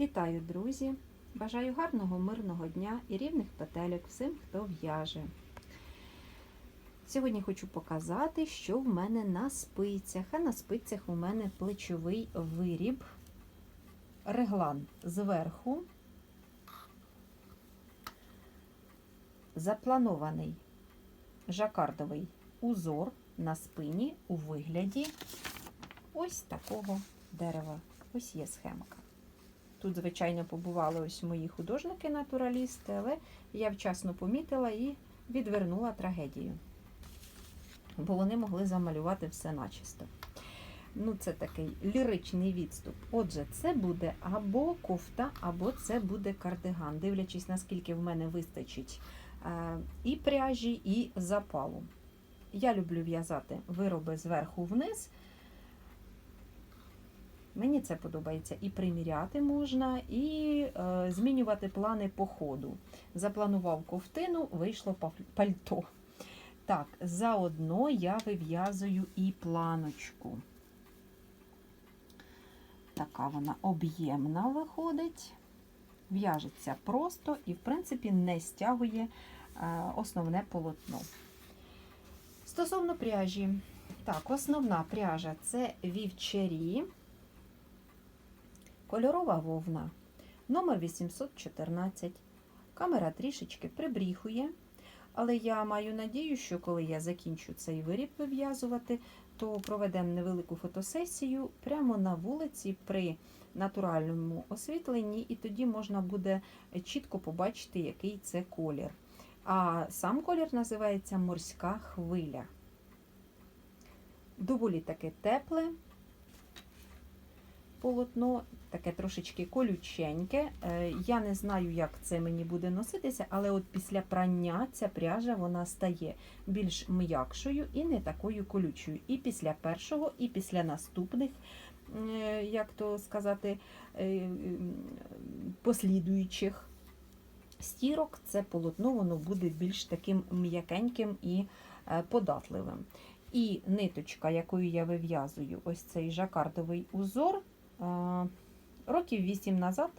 Вітаю, друзі! Бажаю гарного, мирного дня і рівних петелек всім, хто в'яже. Сьогодні хочу показати, що в мене на спицях. А на спицях у мене плечовий виріб, реглан зверху, запланований жакардовий узор на спині у вигляді ось такого дерева. Ось є схемка. Тут, звичайно, побували ось мої художники-натуралісти, але я вчасно помітила і відвернула трагедію. Бо вони могли замалювати все начисто. Ну, це такий ліричний відступ. Отже, це буде або кофта, або це буде кардиган, дивлячись, наскільки в мене вистачить е, і пряжі, і запалу. Я люблю в'язати вироби зверху вниз. Мені це подобається і приміряти можна, і е, змінювати плани по ходу. Запланував ковтину, вийшло пальто. Так, заодно я вив'язую і планочку. Така вона об'ємна виходить, в'яжеться просто і, в принципі, не стягує е, основне полотно. Стосовно пряжі, так, основна пряжа це вівчарі. Кольорова вовна номер 814. Камера трішечки прибріхує, але я маю надію, що коли я закінчу цей виріб вив'язувати, то проведемо невелику фотосесію прямо на вулиці при натуральному освітленні, і тоді можна буде чітко побачити, який це колір. А сам колір називається морська хвиля. Доволі таке тепле полотно, таке трошечки колюченьке. Я не знаю, як це мені буде носитися, але от після прання ця пряжа вона стає більш м'якшою і не такою колючою. І після першого, і після наступних, як то сказати, послідуючих стірок, це полотно воно буде більш таким м'якеньким і податливим. І ниточка, якою я вив'язую ось цей жакардовий узор, років 8 назад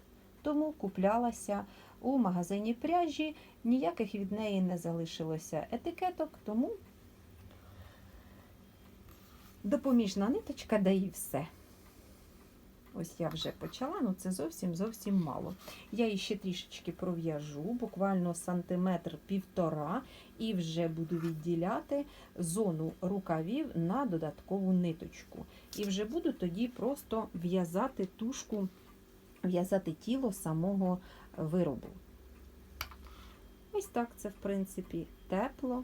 тому куплялася у магазині пряжі, ніяких від неї не залишилося етикеток, тому допоміжна ниточка дає все. Ось я вже почала, ну це зовсім зовсім мало. Я її ще трішечки пров'яжу, буквально сантиметр півтора, і вже буду відділяти зону рукавів на додаткову ниточку. І вже буду тоді просто в'язати тушку, в'язати тіло самого виробу. Ось так це, в принципі, тепло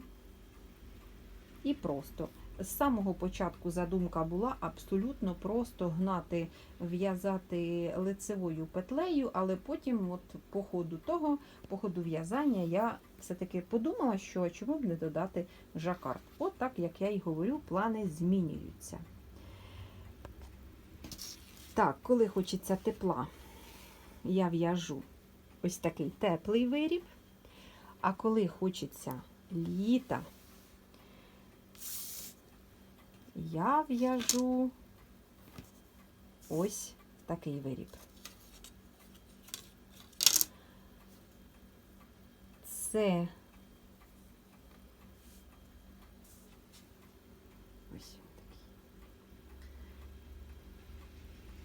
і просто. З самого початку задумка була абсолютно просто гнати, в'язати лицевою петлею, але потім, от по ходу того, по ходу в'язання, я все-таки подумала, що чому б не додати жакард. От так, як я й говорю, плани змінюються. Так, коли хочеться тепла, я в'яжу ось такий теплий виріб, а коли хочеться літа, я в'яжу ось такий виріб. Це ось такий.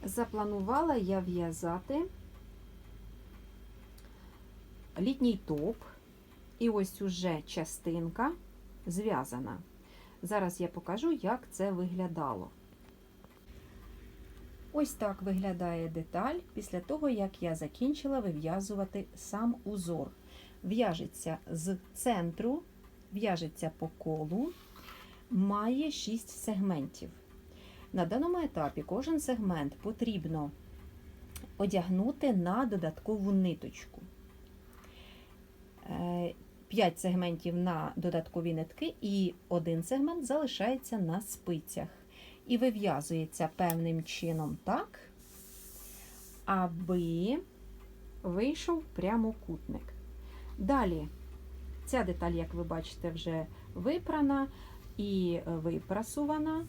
Запланувала я в'язати літній топ, і ось уже частинка зв'язана. Зараз я покажу, як це виглядало. Ось так виглядає деталь після того, як я закінчила вив'язувати сам узор. В'яжеться з центру, в'яжеться по колу, має 6 сегментів. На даному етапі кожен сегмент потрібно одягнути на додаткову ниточку. 5 сегментів на додаткові нитки, і один сегмент залишається на спицях. І вив'язується певним чином так, аби вийшов прямокутник. Далі, ця деталь, як ви бачите, вже випрана і випрасувана,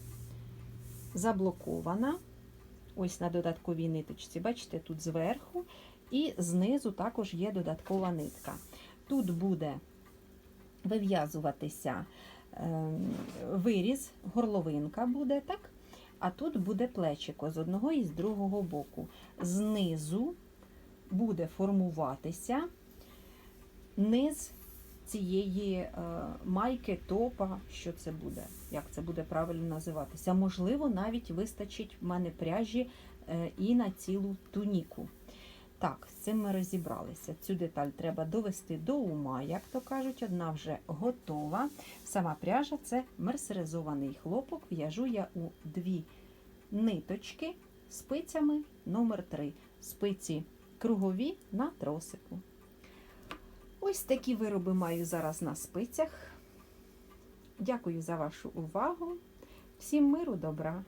заблокована. ось на додатковій ниточці. Бачите, тут зверху і знизу також є додаткова нитка. Тут буде вив'язуватися ем, виріз, горловинка буде, так? А тут буде плечико з одного і з другого боку. Знизу буде формуватися низ цієї е, майки, топа, що це буде, як це буде правильно називатися. Можливо, навіть вистачить в мене пряжі е, і на цілу туніку. Так, з цим ми розібралися. Цю деталь треба довести до ума, як то кажуть, одна вже готова. Сама пряжа це мерсеризований хлопок. В'яжу я у дві ниточки спицями номер 3 Спиці кругові на тросику. Ось такі вироби маю зараз на спицях. Дякую за вашу увагу. Всім миру, добра!